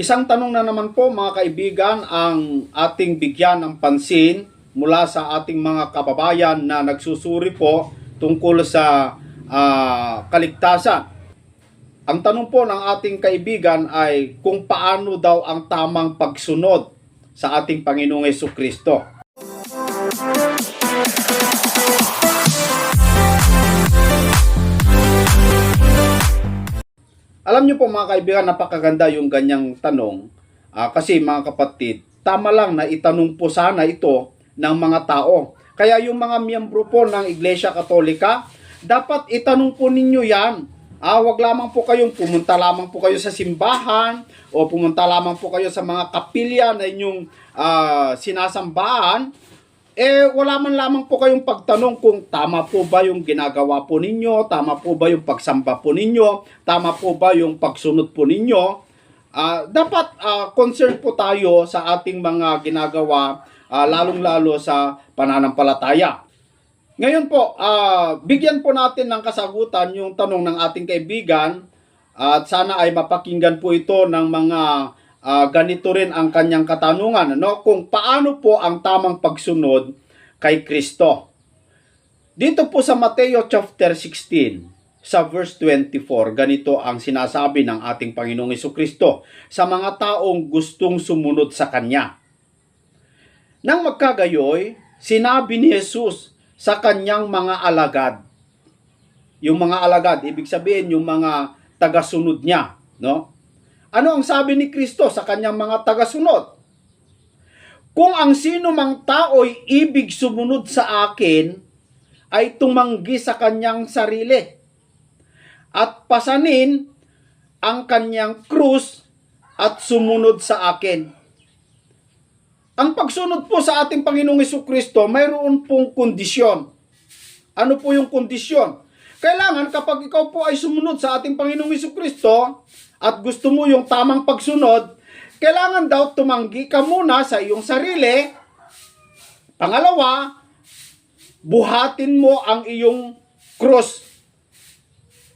Isang tanong na naman po mga kaibigan ang ating bigyan ng pansin mula sa ating mga kababayan na nagsusuri po tungkol sa ah, kaligtasan. Ang tanong po ng ating kaibigan ay kung paano daw ang tamang pagsunod sa ating Panginoong Yesu Kristo. Alam niyo po mga kaibigan, napakaganda yung ganyang tanong. Ah, kasi mga kapatid, tama lang na itanong po sana ito ng mga tao. Kaya yung mga miyembro po ng Iglesia Katolika, dapat itanong po ninyo yan. Ah, wag lamang po kayong pumunta lamang po kayo sa simbahan o pumunta lamang po kayo sa mga kapilya na inyong ah, sinasambahan eh wala man lamang po kayong pagtanong kung tama po ba yung ginagawa po ninyo, tama po ba yung pagsamba po ninyo, tama po ba yung pagsunod po ninyo. Ah, dapat ah, concerned po tayo sa ating mga ginagawa, ah, lalong-lalo sa pananampalataya. Ngayon po, ah, bigyan po natin ng kasagutan yung tanong ng ating kaibigan at sana ay mapakinggan po ito ng mga ah, ganito rin ang kanyang katanungan ano kung paano po ang tamang pagsunod kay Kristo. Dito po sa Mateo chapter 16 sa verse 24 ganito ang sinasabi ng ating Panginoong Kristo sa mga taong gustong sumunod sa kanya. Nang magkagayoy, sinabi ni Jesus sa kanyang mga alagad. Yung mga alagad, ibig sabihin yung mga tagasunod niya, no? Ano ang sabi ni Kristo sa kanyang mga tagasunod? Kung ang sino mang tao'y ibig sumunod sa akin, ay tumanggi sa kanyang sarili at pasanin ang kanyang krus at sumunod sa akin. Ang pagsunod po sa ating Panginoong Kristo, mayroon pong kondisyon. Ano po yung kondisyon? Kailangan kapag ikaw po ay sumunod sa ating Panginoong Hesus Kristo at gusto mo yung tamang pagsunod, kailangan daw tumanggi ka muna sa iyong sarili. Pangalawa, buhatin mo ang iyong cross.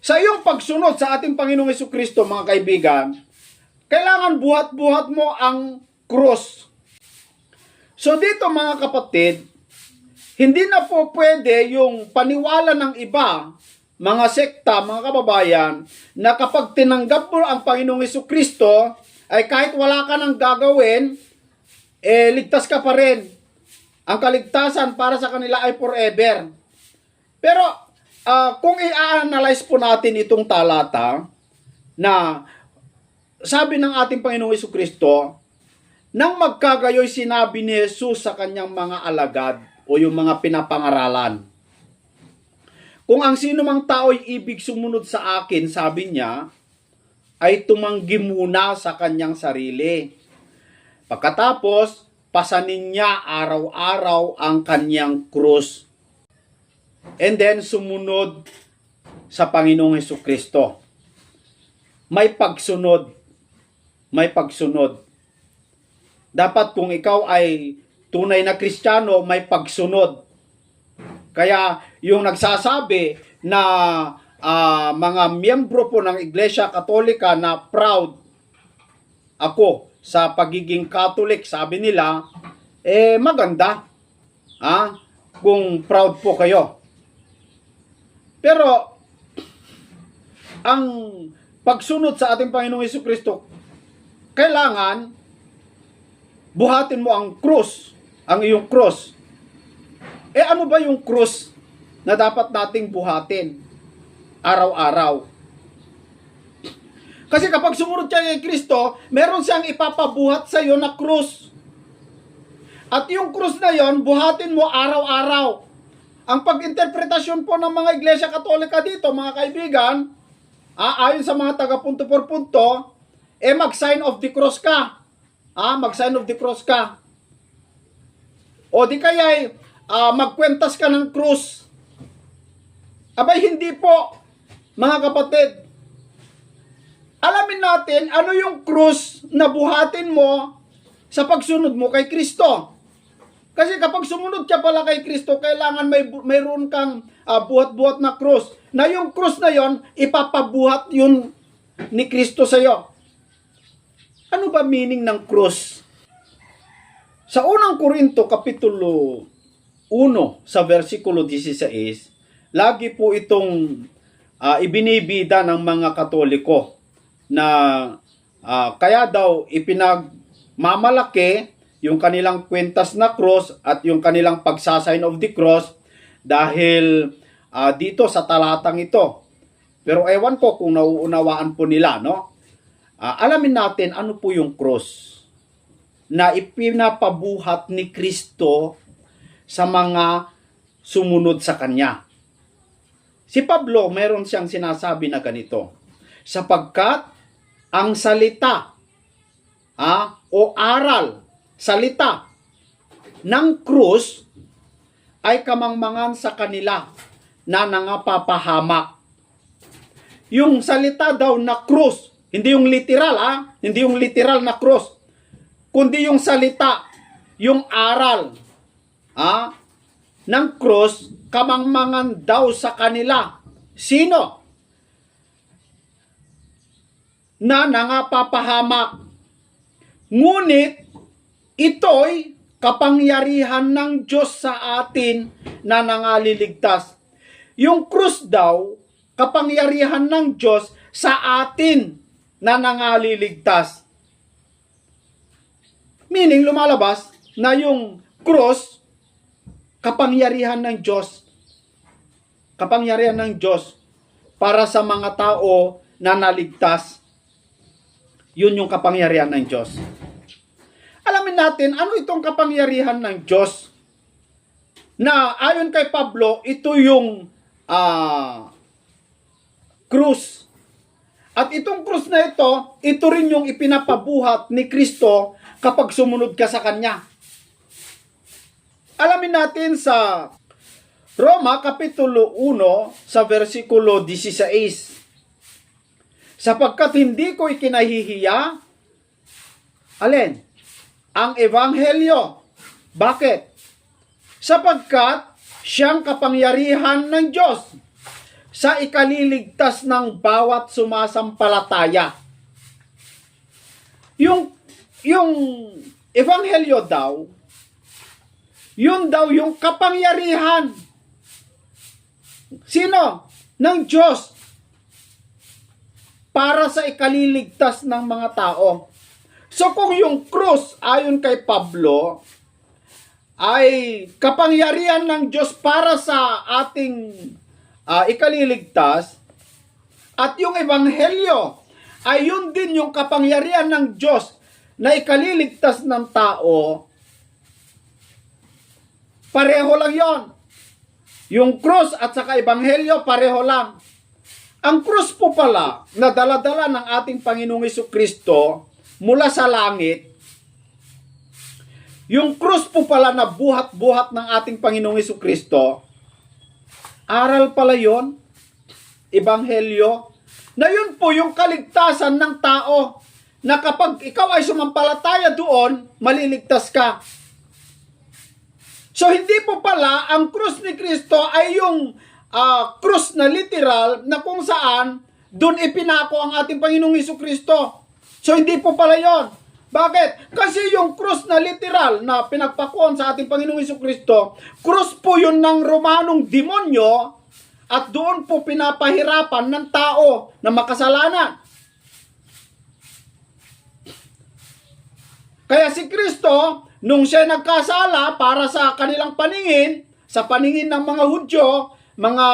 Sa iyong pagsunod sa ating Panginoong Hesus Kristo, mga kaibigan, kailangan buhat-buhat mo ang cross. So dito mga kapatid, hindi na po pwede yung paniwala ng iba, mga sekta, mga kababayan, na kapag tinanggap mo ang Panginoong Hesus Kristo, ay kahit wala ka nang gagawin, eh ligtas ka pa rin. Ang kaligtasan para sa kanila ay forever. Pero ah, kung i-analyze po natin itong talata na sabi ng ating Panginoong Hesus Kristo, nang magkagayoy sinabi ni Jesus sa kanyang mga alagad o yung mga pinapangaralan. Kung ang sino mang tao'y ibig sumunod sa akin, sabi niya, ay tumanggi muna sa kanyang sarili. Pagkatapos, pasanin niya araw-araw ang kanyang krus. And then, sumunod sa Panginoong Hesus Kristo. May pagsunod. May pagsunod. Dapat kung ikaw ay tunay na Kristiyano, may pagsunod. Kaya yung nagsasabi na ah, mga miyembro po ng Iglesia Katolika na proud ako sa pagiging Catholic, sabi nila, eh maganda. Ah, kung proud po kayo. Pero ang pagsunod sa ating Panginoong Hesus Kristo, kailangan buhatin mo ang krus, ang iyong krus. Eh ano ba yung krus na dapat nating buhatin araw-araw? Kasi kapag sumunod ka kay Kristo, meron siyang ipapabuhat sa iyo na krus. At yung krus na yon, buhatin mo araw-araw. Ang pag-interpretasyon po ng mga iglesia katolika dito, mga kaibigan, ah, ayon sa mga taga punto por punto, eh mag-sign of the cross ka. Ah, mag-sign of the cross ka. O di kaya ah, magkwentas ka ng krus. Abay, hindi po, mga kapatid. Alamin natin ano yung krus na buhatin mo sa pagsunod mo kay Kristo. Kasi kapag sumunod ka pala kay Kristo, kailangan may mayroon kang ah, buhat-buhat na krus. Na yung krus na yon, ipapabuhat yun ni Kristo sa iyo. Ano ba meaning ng cross? Sa unang Korinto, Kapitulo 1, sa versikulo 16, lagi po itong ah, ibinibida ng mga Katoliko na ah, kaya daw ipinagmamalaki yung kanilang kwentas na cross at yung kanilang pagsasign of the cross dahil ah, dito sa talatang ito. Pero ewan ko kung nauunawaan po nila, no? Ah, alamin natin ano po yung cross na ipinapabuhat ni Kristo sa mga sumunod sa Kanya. Si Pablo, meron siyang sinasabi na ganito, sapagkat ang salita ah, o aral, salita ng krus ay kamangmangan sa kanila na nangapapahamak. Yung salita daw na krus, hindi yung literal ah, hindi yung literal na cross, kundi yung salita, yung aral ah, ng cross, kamangmangan daw sa kanila. Sino? Na nangapapahamak. Ngunit, ito'y kapangyarihan ng Diyos sa atin na nangaliligtas. Yung krus daw, kapangyarihan ng Diyos sa atin na nangaliligtas. Meaning, lumalabas na yung cross, kapangyarihan ng Diyos. Kapangyarihan ng Diyos para sa mga tao na naligtas. Yun yung kapangyarihan ng Diyos. Alamin natin, ano itong kapangyarihan ng Diyos? Na ayon kay Pablo, ito yung ah, krus. At itong krus na ito, ito rin yung ipinapabuhat ni Kristo kapag sumunod ka sa Kanya. Alamin natin sa Roma Kapitulo 1 sa versikulo 16. Sapagkat hindi ko ikinahihiya, alin? Ang Ebanghelyo. Bakit? Sapagkat siyang kapangyarihan ng Diyos sa ikaliligtas ng bawat sumasampalataya. Yung yung ebanghelyo daw, yun daw yung kapangyarihan. Sino? Ng Diyos. Para sa ikaliligtas ng mga tao. So kung yung krus, ayon kay Pablo, ay kapangyarihan ng Diyos para sa ating ah, ikaliligtas, at yung ebanghelyo ay yun din yung kapangyarihan ng Diyos na ikaliligtas ng tao, pareho lang yon. Yung cross at saka ebanghelyo, pareho lang. Ang cross po pala na daladala ng ating Panginoong Hesus Kristo mula sa langit, yung cross po pala na buhat-buhat ng ating Panginoong Hesus Kristo, aral pala yon, ebanghelyo, na yun po yung kaligtasan ng tao na kapag ikaw ay sumampalataya doon, maliligtas ka. So hindi po pala ang krus ni Kristo ay yung ah, krus na literal na kung saan doon ipinako ang ating Panginoong Hesus Kristo. So hindi po pala yon. Bakit? Kasi yung krus na literal na pinagpakuan sa ating Panginoong Hesus Kristo, krus po yun ng Romanong demonyo at doon po pinapahirapan ng tao na makasalanan. Kaya si Kristo, nung siya nagkasala para sa kanilang paningin, sa paningin ng mga Hudyo, mga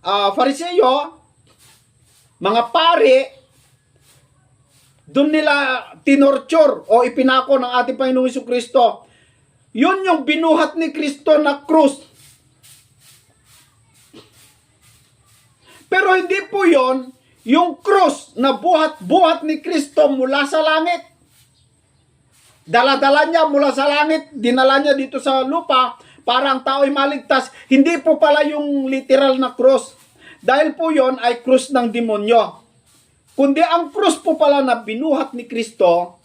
ah, Fariseyo, mga pari, doon nila tinorture o ipinako ng ating Panginoong Hesus Kristo. Yun yung binuhat ni Kristo na krus. Pero hindi po yon yung krus na buhat-buhat ni Kristo mula sa langit. Dala-dala niya mula sa langit, dinala niya dito sa lupa para ang tao ay maligtas. Hindi po pala yung literal na krus. Dahil po yon ay krus ng demonyo. Kundi ang krus po pala na binuhat ni Kristo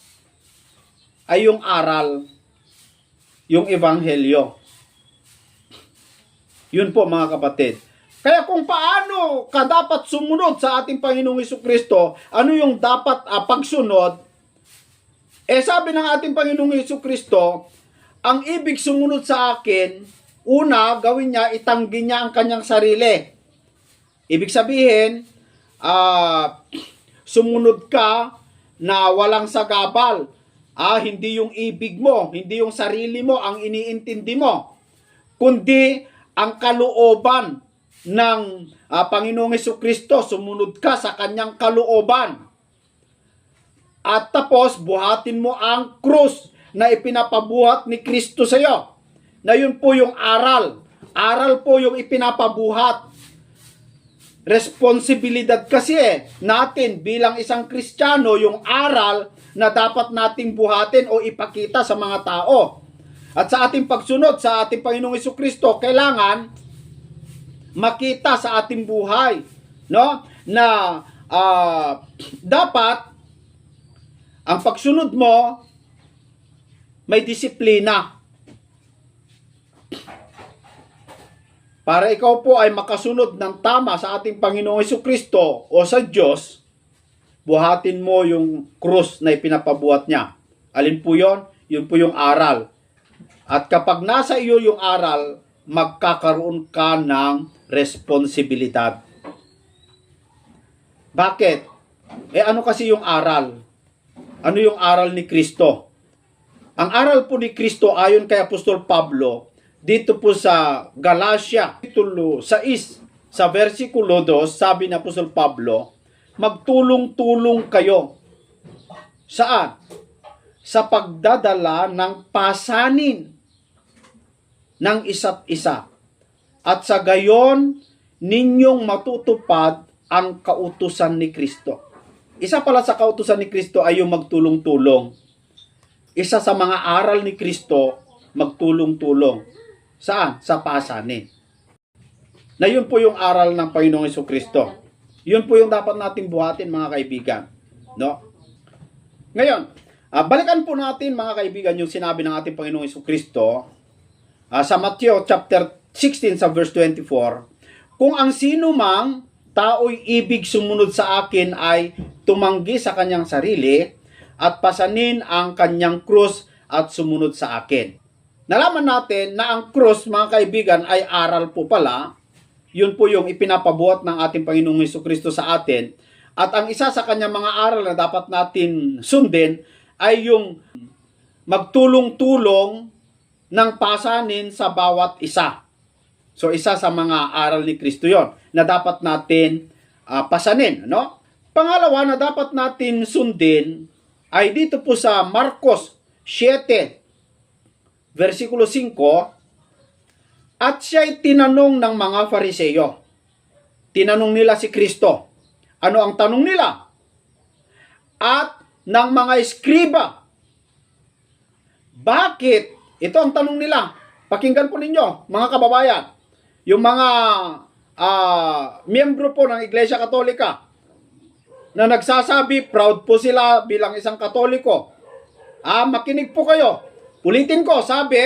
ay yung aral, yung ebanghelyo. Yun po mga kapatid. Kaya kung paano ka dapat sumunod sa ating Panginoong Kristo, ano yung dapat ah, pagsunod, Eh sabi ng ating Panginoong Yesu Kristo, ang ibig sumunod sa akin, una, gawin niya, itanggi niya ang kanyang sarili. Ibig sabihin, ah, sumunod ka na walang sagabal. Ah, hindi yung ibig mo, hindi yung sarili mo ang iniintindi mo, kundi ang kalooban ng ah, Panginoong Kristo, sumunod ka sa kanyang kalooban. At tapos, buhatin mo ang krus na ipinapabuhat ni Kristo sa iyo. Na yun po yung aral. Aral po yung ipinapabuhat. Responsibilidad kasi eh, natin bilang isang Kristiyano yung aral na dapat nating buhatin o ipakita sa mga tao. At sa ating pagsunod sa ating Panginoong Hesus Kristo, kailangan makita sa ating buhay no na ah, dapat ang pagsunod mo may disiplina. Para ikaw po ay makasunod ng tama sa ating Panginoong Hesus Kristo o sa Diyos buhatin mo yung krus na ipinapabuhat niya. Alin po yon yun po yung aral. At kapag nasa iyo yung aral magkakaroon ka ng responsibilidad. Bakit? Eh ano kasi yung aral? Ano yung aral ni Kristo? Ang aral po ni Kristo ayon kay Apostol Pablo dito po sa Galatia kapitulo 6 sa versikulo 2 sabi ni Apostol Pablo magtulong-tulong kayo saan? Sa pagdadala ng pasanin ng isa't isa at sa gayon ninyong matutupad ang kautusan ni Kristo. Isa pala sa kautusan ni Kristo ay yung magtulong-tulong. Isa sa mga aral ni Kristo, magtulong-tulong. Saan? Sa pasanin. Na yun po yung aral ng Panginoong Hesus Kristo. Yun po yung dapat nating buhatin mga kaibigan. No? Ngayon, ah, balikan po natin mga kaibigan yung sinabi ng ating Panginoong Hesus Kristo ah, sa Matthew chapter 16 sa verse 24. Kung ang sino mang tao'y ibig sumunod sa akin ay tumanggi sa kanyang sarili at pasanin ang kanyang krus at sumunod sa akin. Nalaman natin na ang krus, mga kaibigan, ay aral po pala. Yun po yung ipinapabuhat ng ating Panginoong Hesus Kristo sa atin. At ang isa sa kanyang mga aral na dapat natin sundin ay yung magtulong-tulong ng pasanin sa bawat isa. So isa sa mga aral ni Kristo yon na dapat natin ah, pasanin, no? Pangalawa na dapat natin sundin ay dito po sa Marcos 7 versikulo 5 at siya'y tinanong ng mga fariseyo. Tinanong nila si Kristo. Ano ang tanong nila? At ng mga eskriba. Bakit? Ito ang tanong nila. Pakinggan po ninyo, mga kababayan. Yung mga ah, miyembro po ng Iglesia Katolika na nagsasabi, proud po sila bilang isang Katoliko. Ah, makinig po kayo. Ulitin ko, sabi,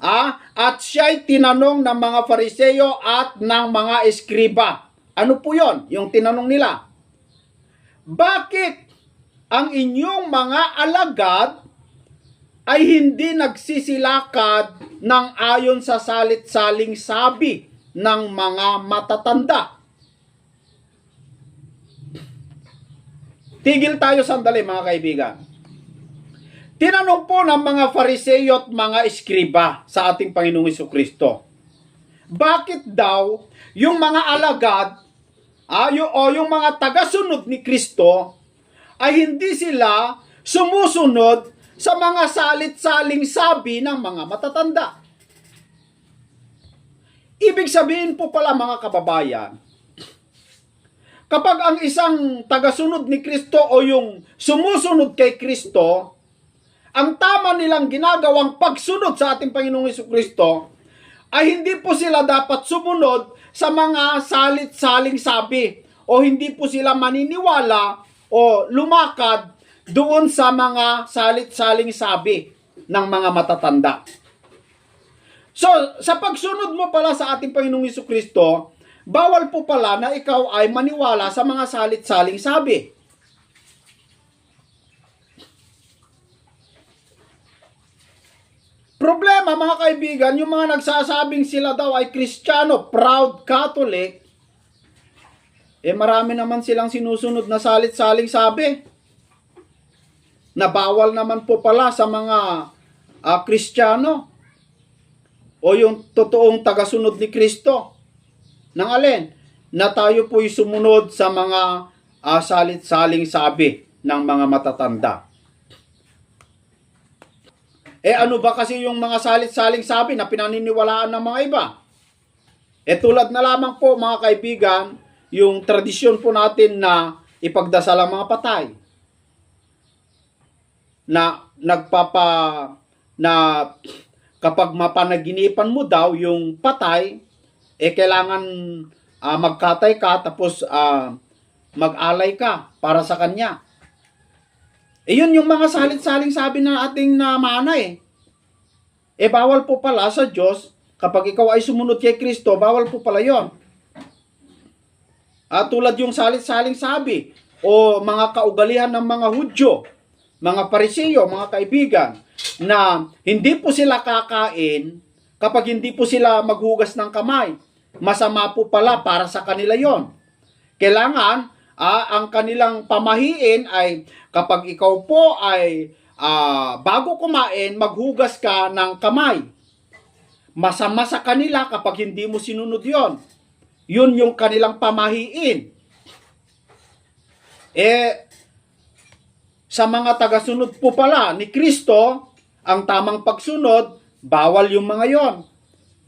ah, at siya'y tinanong ng mga fariseyo at ng mga eskriba. Ano po yon? Yung tinanong nila. Bakit ang inyong mga alagad ay hindi nagsisilakad ng ayon sa salit-saling sabi ng mga matatanda. Tigil tayo sandali mga kaibigan. Tinanong po ng mga fariseyo at mga eskriba sa ating Panginoong Hesus Kristo. Bakit daw yung mga alagad ayo o yung mga tagasunod ni Kristo ay hindi sila sumusunod sa mga salit-saling sabi ng mga matatanda. Ibig sabihin po pala mga kababayan, kapag ang isang tagasunod ni Kristo o yung sumusunod kay Kristo, ang tama nilang ginagawang pagsunod sa ating Panginoong Hesus Kristo ay hindi po sila dapat sumunod sa mga salit-saling sabi o hindi po sila maniniwala o lumakad doon sa mga salit-saling sabi ng mga matatanda. So, sa pagsunod mo pala sa ating Panginoong Hesus Kristo, bawal po pala na ikaw ay maniwala sa mga salit-saling sabi. Problema mga kaibigan, yung mga nagsasabing sila daw ay Kristiyano, proud Catholic, eh marami naman silang sinusunod na salit-saling sabi. Na bawal naman po pala sa mga ah, Kristiyano o yung totoong tagasunod ni Kristo. Nang alin? Na tayo po'y sumunod sa mga ah, salit-saling sabi ng mga matatanda. Eh ano ba kasi yung mga salit-saling sabi na pinaniniwalaan ng mga iba? Eh tulad na lamang po mga kaibigan, yung tradisyon po natin na ipagdasal ang mga patay. Na nagpapa na kapag mapanaginipan mo daw yung patay, eh kailangan ah, magkatay ka tapos ah, mag-alay ka para sa kanya. Eh yun yung mga salit-saling sabi na ating namana eh. Eh bawal po pala sa Diyos, kapag ikaw ay sumunod kay Kristo, bawal po pala yon. At tulad yung salit-saling sabi, o mga kaugalihan ng mga Hudyo, mga Pariseo, mga kaibigan, na hindi po sila kakain kapag hindi po sila maghugas ng kamay. Masama po pala para sa kanila yon. Kailangan ah, ang kanilang pamahiin ay kapag ikaw po ay ah, bago kumain, maghugas ka ng kamay. Masama sa kanila kapag hindi mo sinunod yon. Yun yung kanilang pamahiin. Eh, sa mga tagasunod po pala ni Kristo, ang tamang pagsunod, bawal yung mga yon.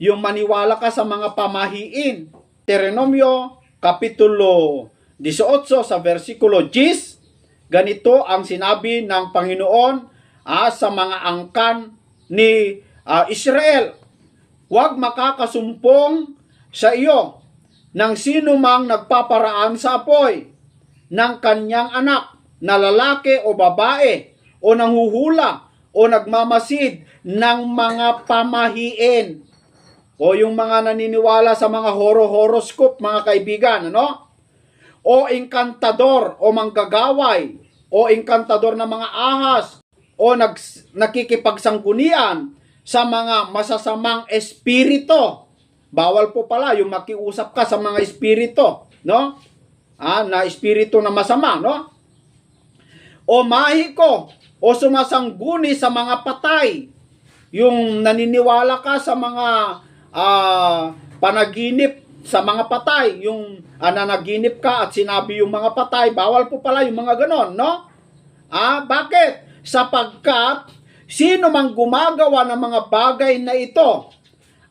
Yung maniwala ka sa mga pamahiin. Terenomyo, Kapitulo 18 sa versikulo 10, ganito ang sinabi ng Panginoon ah, sa mga angkan ni ah, Israel. Huwag makakasumpong sa iyo ng sino mang nagpaparaan sa apoy ng kanyang anak na lalaki o babae o nanghuhula o nagmamasid ng mga pamahiin o yung mga naniniwala sa mga horo-horoscope mga kaibigan ano o inkantador o manggagaway o inkantador ng mga ahas o nag, nakikipagsanggunian sa mga masasamang espirito. Bawal po pala yung makiusap ka sa mga espirito, no? Ah, na espiritu na masama, no? O mahiko o sumasangguni sa mga patay. Yung naniniwala ka sa mga ah, panaginip sa mga patay, yung ah, nanaginip ka at sinabi yung mga patay, bawal po pala yung mga ganon, no? Ah, bakit? Sapagkat sino mang gumagawa ng mga bagay na ito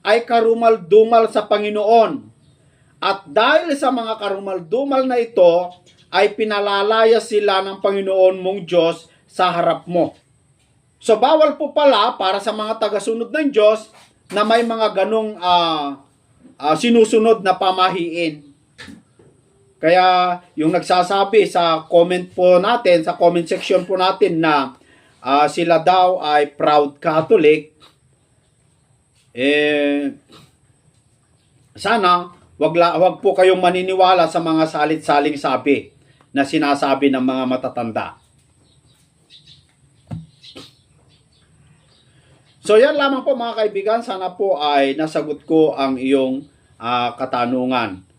ay karumal-dumal sa Panginoon. At dahil sa mga karumal-dumal na ito, ay pinalalaya sila ng Panginoon mong Diyos sa harap mo. So bawal po pala para sa mga tagasunod ng Diyos na may mga ganong ah, ah, sinusunod na pamahiin. Kaya yung nagsasabi sa comment po natin, sa comment section po natin na ah, sila daw ay proud Catholic, eh, sana wag, la, wag po kayong maniniwala sa mga salit-saling sabi na sinasabi ng mga matatanda. So yan lamang po mga kaibigan, sana po ay nasagot ko ang iyong ah, katanungan.